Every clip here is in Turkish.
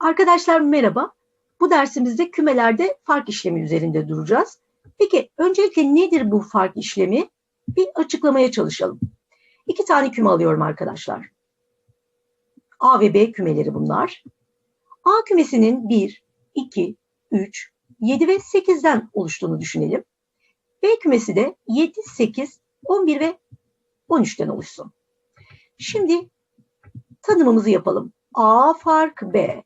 Arkadaşlar merhaba. Bu dersimizde kümelerde fark işlemi üzerinde duracağız. Peki öncelikle nedir bu fark işlemi? Bir açıklamaya çalışalım. İki tane küme alıyorum arkadaşlar. A ve B kümeleri bunlar. A kümesinin 1, 2, 3, 7 ve 8'den oluştuğunu düşünelim. B kümesi de 7, 8, 11 ve 13'ten oluşsun. Şimdi tanımımızı yapalım. A fark B.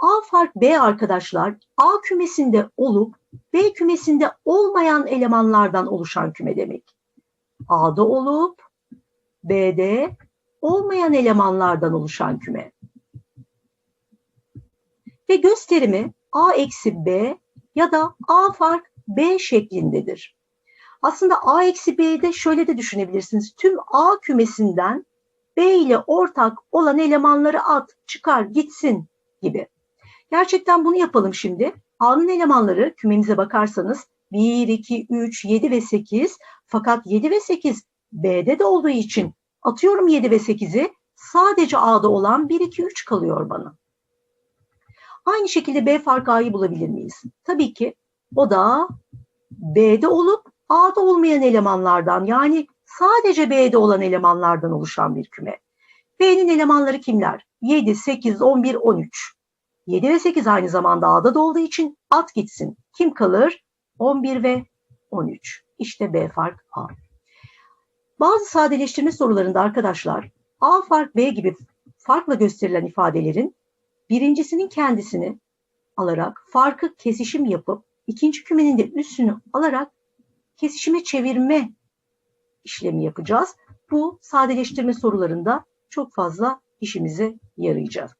A fark B arkadaşlar A kümesinde olup B kümesinde olmayan elemanlardan oluşan küme demek. A'da olup B'de olmayan elemanlardan oluşan küme. Ve gösterimi A eksi B ya da A fark B şeklindedir. Aslında A eksi B'de şöyle de düşünebilirsiniz. Tüm A kümesinden B ile ortak olan elemanları at, çıkar, gitsin gibi. Gerçekten bunu yapalım şimdi. A'nın elemanları kümemize bakarsanız 1, 2, 3, 7 ve 8. Fakat 7 ve 8 B'de de olduğu için atıyorum 7 ve 8'i sadece A'da olan 1, 2, 3 kalıyor bana. Aynı şekilde B fark A'yı bulabilir miyiz? Tabii ki o da B'de olup A'da olmayan elemanlardan yani sadece B'de olan elemanlardan oluşan bir küme. B'nin elemanları kimler? 7, 8, 11, 13. 7 ve 8 aynı zamanda A'da da olduğu için at gitsin. Kim kalır? 11 ve 13. İşte B fark A. Bazı sadeleştirme sorularında arkadaşlar A fark B gibi farkla gösterilen ifadelerin birincisinin kendisini alarak farkı kesişim yapıp ikinci kümenin de üssünü alarak kesişime çevirme işlemi yapacağız. Bu sadeleştirme sorularında çok fazla işimize yarayacak.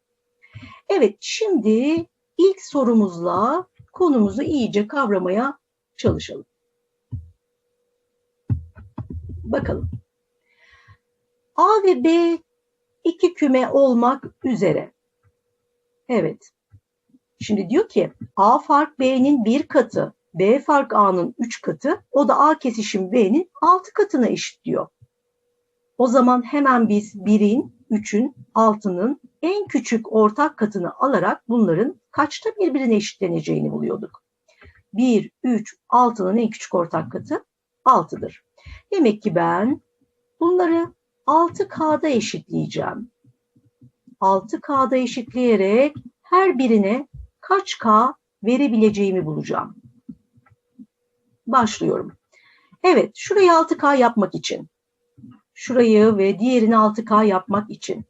Evet, şimdi ilk sorumuzla konumuzu iyice kavramaya çalışalım. Bakalım. A ve B iki küme olmak üzere. Evet. Şimdi diyor ki A fark B'nin bir katı, B fark A'nın üç katı, o da A kesişim B'nin altı katına eşit diyor. O zaman hemen biz birin, üçün, altının en küçük ortak katını alarak bunların kaçta birbirine eşitleneceğini buluyorduk. 1, 3, 6'nın en küçük ortak katı 6'dır. Demek ki ben bunları 6K'da eşitleyeceğim. 6K'da eşitleyerek her birine kaç K verebileceğimi bulacağım. Başlıyorum. Evet, şurayı 6K yapmak için, şurayı ve diğerini 6K yapmak için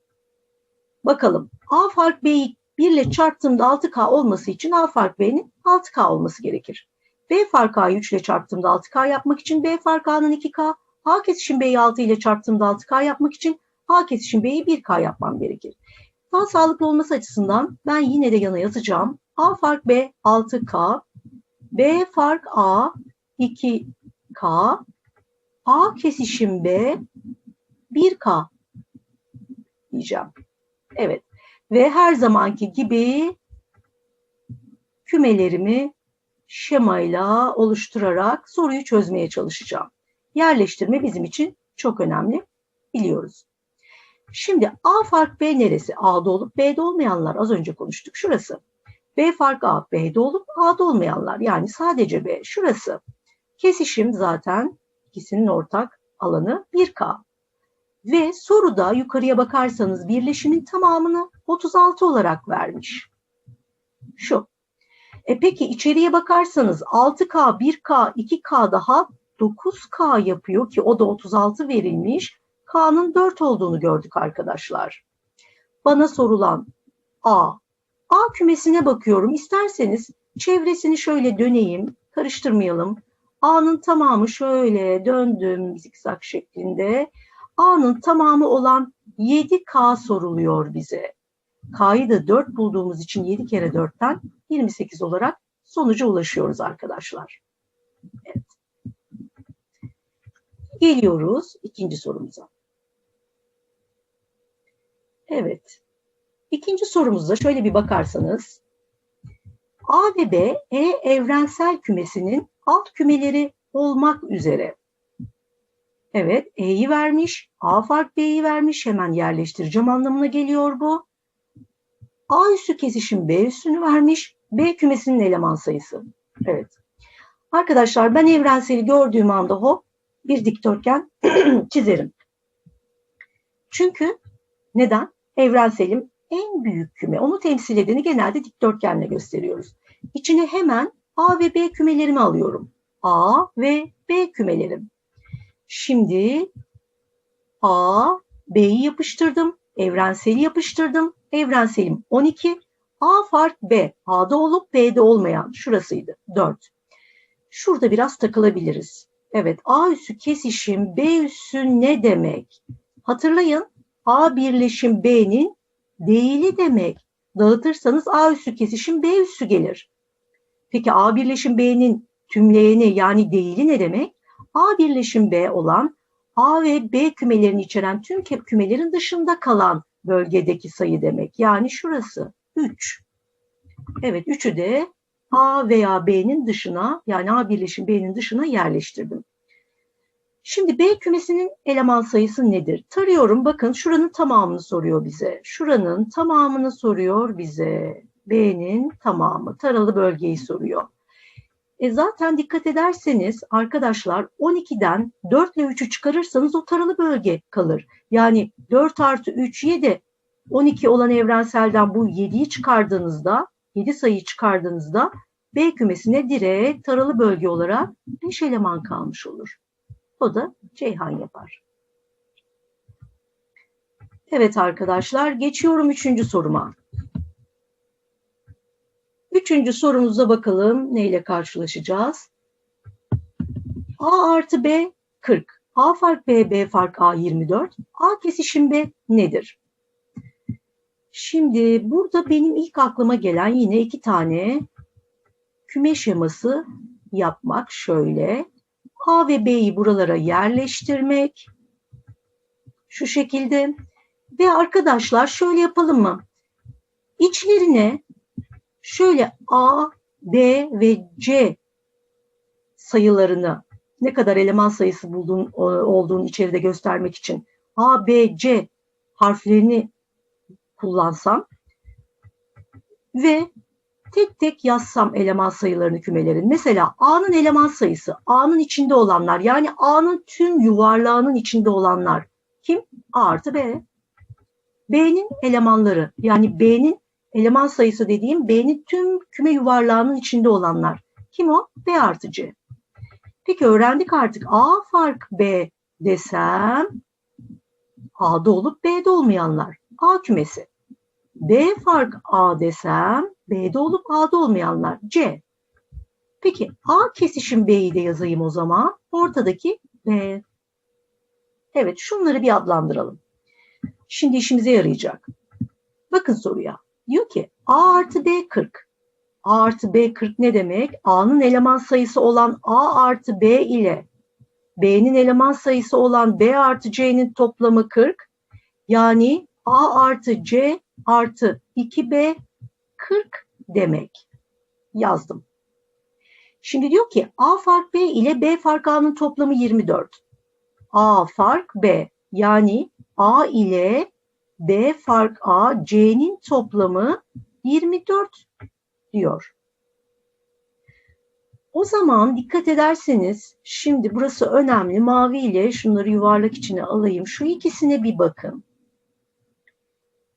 Bakalım A fark B'yi 1 ile çarptığımda 6K olması için A fark B'nin 6K olması gerekir. B fark A'yı 3 ile çarptığımda 6K yapmak için B fark A'nın 2K, A kesişim B'yi 6 ile çarptığımda 6K yapmak için A kesişim B'yi 1K yapmam gerekir. Daha sağlıklı olması açısından ben yine de yana yazacağım. A fark B 6K, B fark A 2K, A kesişim B 1K diyeceğim. Evet. Ve her zamanki gibi kümelerimi şemayla oluşturarak soruyu çözmeye çalışacağım. Yerleştirme bizim için çok önemli. Biliyoruz. Şimdi A fark B neresi? A'da olup B'de olmayanlar. Az önce konuştuk. Şurası. B fark A, B'de olup A'da olmayanlar. Yani sadece B. Şurası. Kesişim zaten ikisinin ortak alanı 1K. Ve soruda yukarıya bakarsanız birleşimin tamamını 36 olarak vermiş. Şu. E peki içeriye bakarsanız 6K, 1K, 2K daha 9K yapıyor ki o da 36 verilmiş. K'nın 4 olduğunu gördük arkadaşlar. Bana sorulan A. A kümesine bakıyorum. İsterseniz çevresini şöyle döneyim. Karıştırmayalım. A'nın tamamı şöyle döndüm zikzak şeklinde. A'nın tamamı olan 7K soruluyor bize. K'yı da 4 bulduğumuz için 7 kere 4'ten 28 olarak sonuca ulaşıyoruz arkadaşlar. Evet. Geliyoruz ikinci sorumuza. Evet. İkinci sorumuzda şöyle bir bakarsanız A ve B E evrensel kümesinin alt kümeleri olmak üzere Evet E'yi vermiş. A fark B'yi vermiş. Hemen yerleştireceğim anlamına geliyor bu. A üssü kesişim B üssünü vermiş. B kümesinin eleman sayısı. Evet. Arkadaşlar ben evrenseli gördüğüm anda hop bir dikdörtgen çizerim. Çünkü neden? Evrenselim en büyük küme. Onu temsil edeni genelde dikdörtgenle gösteriyoruz. İçine hemen A ve B kümelerimi alıyorum. A ve B kümelerim. Şimdi A, B'yi yapıştırdım. Evrenseli yapıştırdım. Evrenselim 12. A fark B. A'da olup B'de olmayan şurasıydı. 4. Şurada biraz takılabiliriz. Evet A üssü kesişim B üssü ne demek? Hatırlayın A birleşim B'nin değili demek. Dağıtırsanız A üssü kesişim B üssü gelir. Peki A birleşim B'nin tümleyeni yani değili ne demek? A birleşim B olan A ve B kümelerini içeren tüm kümelerin dışında kalan bölgedeki sayı demek. Yani şurası 3. Evet 3'ü de A veya B'nin dışına yani A birleşim B'nin dışına yerleştirdim. Şimdi B kümesinin eleman sayısı nedir? Tarıyorum bakın şuranın tamamını soruyor bize. Şuranın tamamını soruyor bize. B'nin tamamı taralı bölgeyi soruyor. E zaten dikkat ederseniz arkadaşlar 12'den 4 ile 3'ü çıkarırsanız o taralı bölge kalır. Yani 4 artı 3 7. 12 olan evrenselden bu 7'yi çıkardığınızda 7 sayıyı çıkardığınızda B kümesine direkt taralı bölge olarak 5 eleman kalmış olur. O da Ceyhan yapar. Evet arkadaşlar geçiyorum üçüncü soruma. Üçüncü sorumuza bakalım neyle karşılaşacağız. A artı B 40. A fark B, B fark A 24. A kesişim B nedir? Şimdi burada benim ilk aklıma gelen yine iki tane küme şeması yapmak şöyle. A ve B'yi buralara yerleştirmek. Şu şekilde. Ve arkadaşlar şöyle yapalım mı? İçlerine şöyle A, B ve C sayılarını ne kadar eleman sayısı bulduğun, olduğunu içeride göstermek için A, B, C harflerini kullansam ve tek tek yazsam eleman sayılarını kümelerin. Mesela A'nın eleman sayısı, A'nın içinde olanlar yani A'nın tüm yuvarlağının içinde olanlar kim? A artı B. B'nin elemanları yani B'nin eleman sayısı dediğim B'nin tüm küme yuvarlağının içinde olanlar. Kim o? B artı C. Peki öğrendik artık A fark B desem A'da olup B'de olmayanlar. A kümesi. B fark A desem B'de olup A'da olmayanlar C. Peki A kesişim B'yi de yazayım o zaman. Ortadaki B. Evet şunları bir adlandıralım. Şimdi işimize yarayacak. Bakın soruya. Diyor ki A artı B 40. A artı B 40 ne demek? A'nın eleman sayısı olan A artı B ile B'nin eleman sayısı olan B artı C'nin toplamı 40. Yani A artı C artı 2B 40 demek. Yazdım. Şimdi diyor ki A fark B ile B fark A'nın toplamı 24. A fark B yani A ile B fark A C'nin toplamı 24 diyor. O zaman dikkat ederseniz şimdi burası önemli. Mavi ile şunları yuvarlak içine alayım. Şu ikisine bir bakın.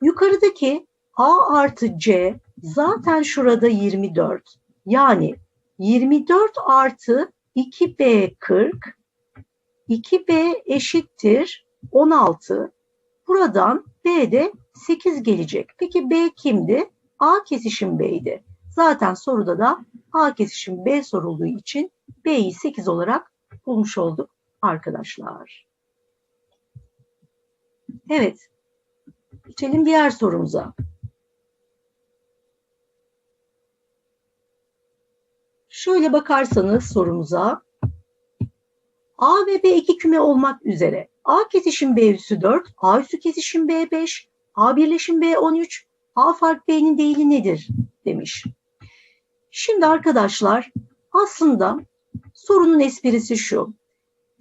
Yukarıdaki A artı C zaten şurada 24. Yani 24 artı 2B 40 2B eşittir 16. Buradan B'de 8 gelecek. Peki B kimdi? A kesişim B'ydi. Zaten soruda da A kesişim B sorulduğu için B'yi 8 olarak bulmuş olduk arkadaşlar. Evet. Geçelim diğer sorumuza. Şöyle bakarsanız sorumuza A ve B iki küme olmak üzere A kesişim B üssü 4, A üssü kesişim B 5, A birleşim B 13, A fark B'nin değili nedir demiş. Şimdi arkadaşlar aslında sorunun esprisi şu.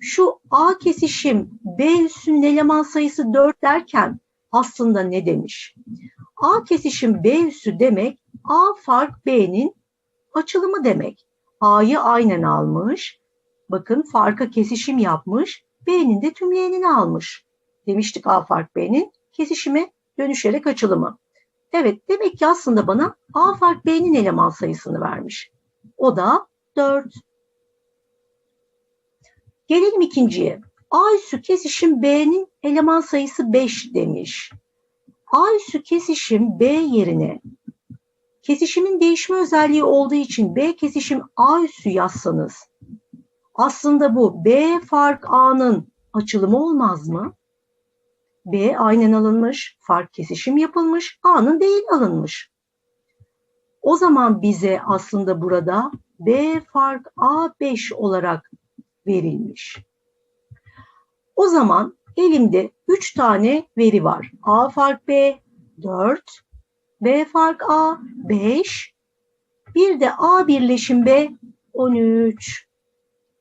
Şu A kesişim B üssünün eleman sayısı 4 derken aslında ne demiş? A kesişim B üssü demek A fark B'nin açılımı demek. A'yı aynen almış. Bakın farka kesişim yapmış. B'nin de tümleyenini almış. Demiştik A fark B'nin kesişime dönüşerek açılımı. Evet demek ki aslında bana A fark B'nin eleman sayısını vermiş. O da 4. Gelelim ikinciye. A üssü kesişim B'nin eleman sayısı 5 demiş. A üssü kesişim B yerine kesişimin değişme özelliği olduğu için B kesişim A üssü yazsanız aslında bu B fark A'nın açılımı olmaz mı? B aynen alınmış, fark kesişim yapılmış, A'nın değil alınmış. O zaman bize aslında burada B fark A5 olarak verilmiş. O zaman elimde 3 tane veri var. A fark B 4, B fark A 5, bir de A birleşim B 13.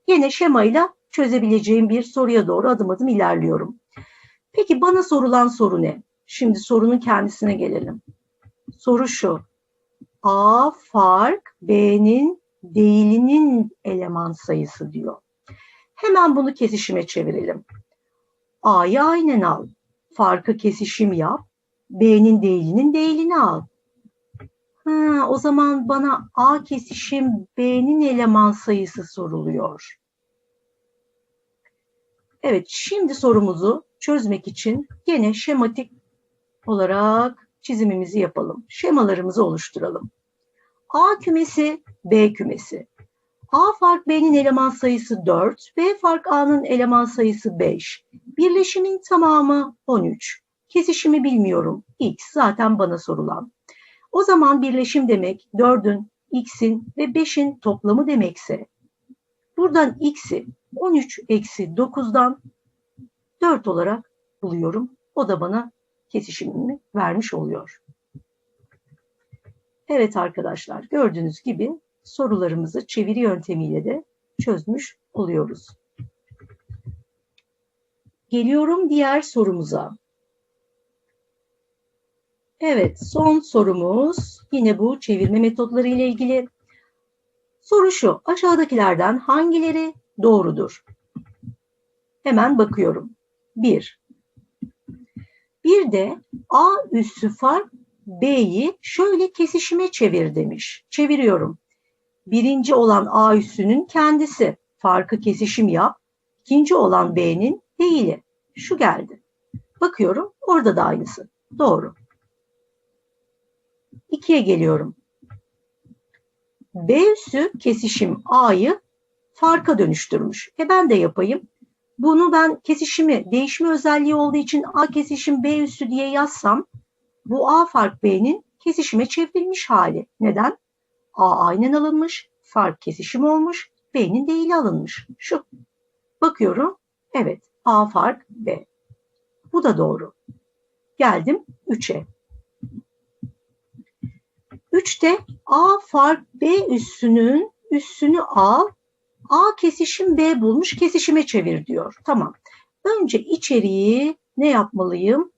Yine şemayla çözebileceğim bir soruya doğru adım adım ilerliyorum. Peki bana sorulan soru ne? Şimdi sorunun kendisine gelelim. Soru şu. A fark B'nin değilinin eleman sayısı diyor. Hemen bunu kesişime çevirelim. A'yı aynen al. Farkı kesişim yap. B'nin değilinin değilini al. Ha, o zaman bana A kesişim B'nin eleman sayısı soruluyor. Evet, şimdi sorumuzu çözmek için yine şematik olarak çizimimizi yapalım. Şemalarımızı oluşturalım. A kümesi, B kümesi. A fark B'nin eleman sayısı 4, B fark A'nın eleman sayısı 5. Birleşimin tamamı 13. Kesişimi bilmiyorum. X zaten bana sorulan. O zaman birleşim demek 4'ün, X'in ve 5'in toplamı demekse buradan X'i 13 eksi 9'dan 4 olarak buluyorum. O da bana kesişimini vermiş oluyor. Evet arkadaşlar gördüğünüz gibi sorularımızı çeviri yöntemiyle de çözmüş oluyoruz. Geliyorum diğer sorumuza. Evet, son sorumuz yine bu çevirme metotları ile ilgili. Soru şu, aşağıdakilerden hangileri doğrudur? Hemen bakıyorum. 1. Bir de A üssü fark B'yi şöyle kesişime çevir demiş. Çeviriyorum. Birinci olan A üssünün kendisi. Farkı kesişim yap. İkinci olan B'nin değili. Şu geldi. Bakıyorum orada da aynısı. Doğru. 2'ye geliyorum. B üssü kesişim A'yı farka dönüştürmüş. E ben de yapayım. Bunu ben kesişimi, değişme özelliği olduğu için A kesişim B üssü diye yazsam bu A fark B'nin kesişime çevrilmiş hali. Neden? A aynen alınmış, fark kesişim olmuş, B'nin değili alınmış. Şu. Bakıyorum. Evet. A fark B. Bu da doğru. Geldim 3'e. 3'te A fark B üssünün üssünü al. A kesişim B bulmuş kesişime çevir diyor. Tamam. Önce içeriği ne yapmalıyım?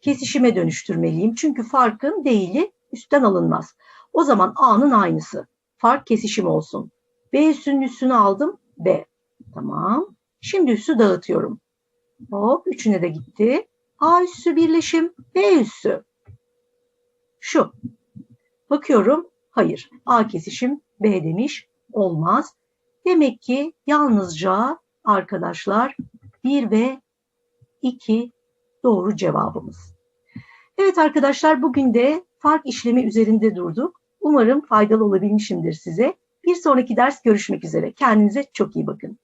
Kesişime dönüştürmeliyim. Çünkü farkın değili üstten alınmaz. O zaman A'nın aynısı. Fark kesişim olsun. B üssünün üssünü aldım. B. Tamam. Şimdi üssü dağıtıyorum. Hop üçüne de gitti. A üssü birleşim B üssü. Şu. Bakıyorum. Hayır. A kesişim B demiş. Olmaz. Demek ki yalnızca arkadaşlar 1 ve 2 doğru cevabımız. Evet arkadaşlar bugün de fark işlemi üzerinde durduk. Umarım faydalı olabilmişimdir size. Bir sonraki ders görüşmek üzere. Kendinize çok iyi bakın.